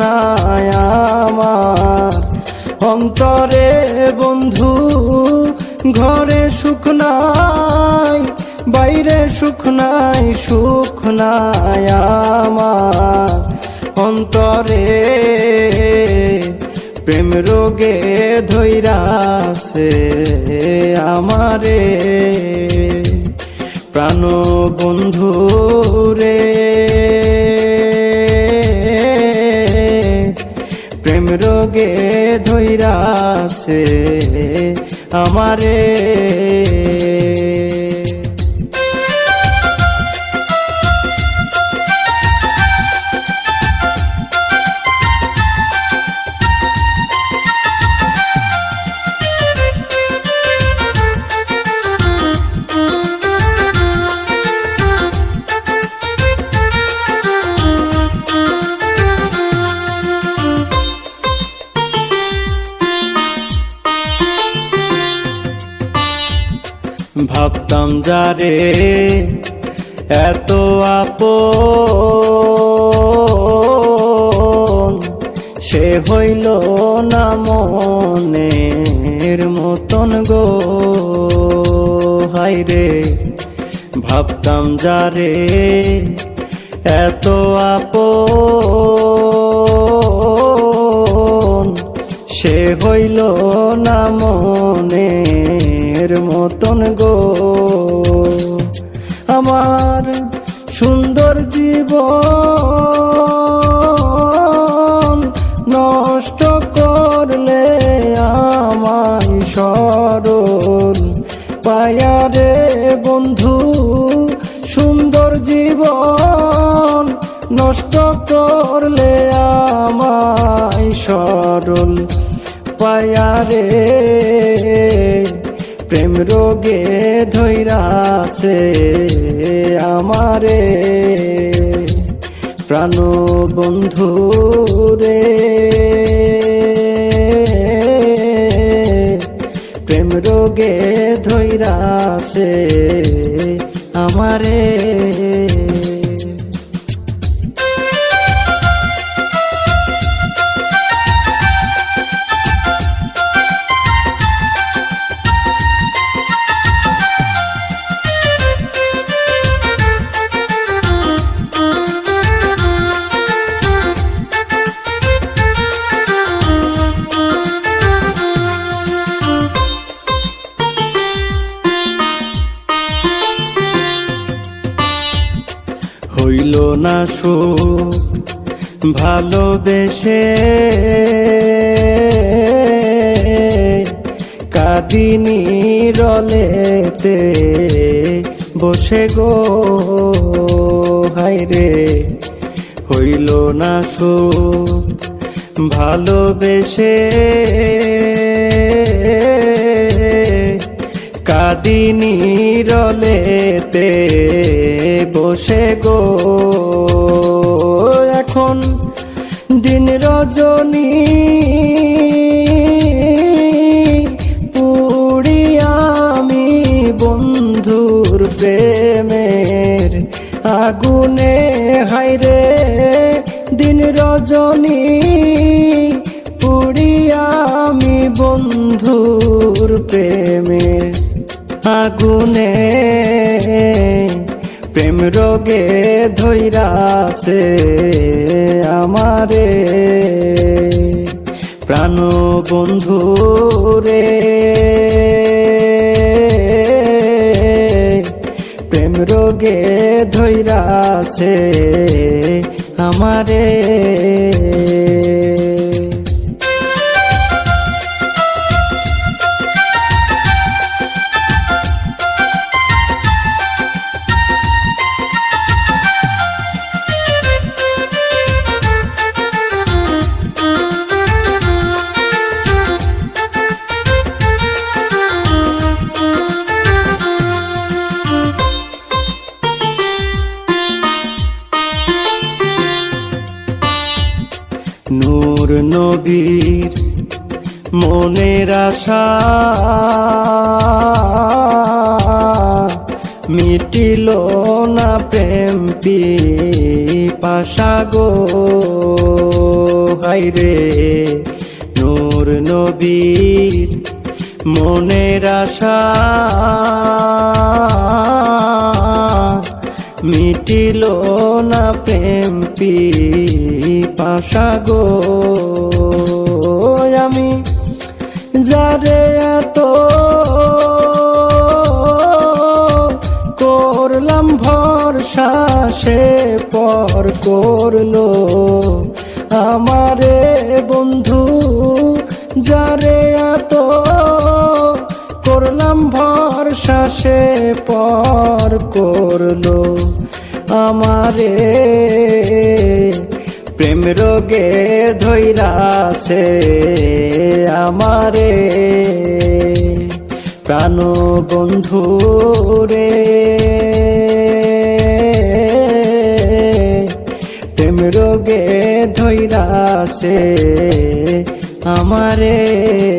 নাই আমার। অন্তরে বন্ধু, ঘরে সুখ নাই, বাইরে সুখ নাই সুখ নাই আমার। অন্তরে প্রেম রোগে ধৈরাছে আমারে। প্রাণ বন্ধু রে। রোগে ধৈরাছে আমারে। ভাবতাম যারে এত আপন। সে হইল না মনের মতন গো। হাই রে, ভাবতাম যারে এত আপন। সে হইল না মনের মতন গো। আমার সুন্দর জীবন নষ্ট করলে আমায় সরল পায়ারে বন্ধু, সুন্দর জীবন নষ্ট করলে আমায় সরল পায়ারে প্রেম রোগে ধৈরাছে আমারে। প্রাণ বন্ধু রে। প্রেম রোগে ধৈরাছে আমারে। না সুখ ভালোবেসে কাদিনী রলেতে বসে গো হাইরে হইল না সুখ ভালোবেসে কাদিনী রলেতে বসে গো। এখন দিন রজনী পুড়ি আমি বন্ধুর প্রেমের আগুনে হাইরে দিন রজনী প্রেম রোগে ধৈরাছে আমারে। প্রাণ বন্ধু রে। প্রেম রোগে ধৈরাছে আমারে। নূর নবীর মনের আশা। মিটিল না প্রেম পাশা গো। হাইরে নূর নবীর মনের আশা। মিটিল না প্রেম পি পাশা গো আমি যারে এত করলাম ভরসা, সে পর করল। আমারে বন্ধু, যারে এত করলাম ভরসা, সে পর করল। আমারে প্রেম রোগে ধৈরাছে আমারে। প্রাণ বন্ধু রে। প্রেম রোগে ধৈরাছে আমারে।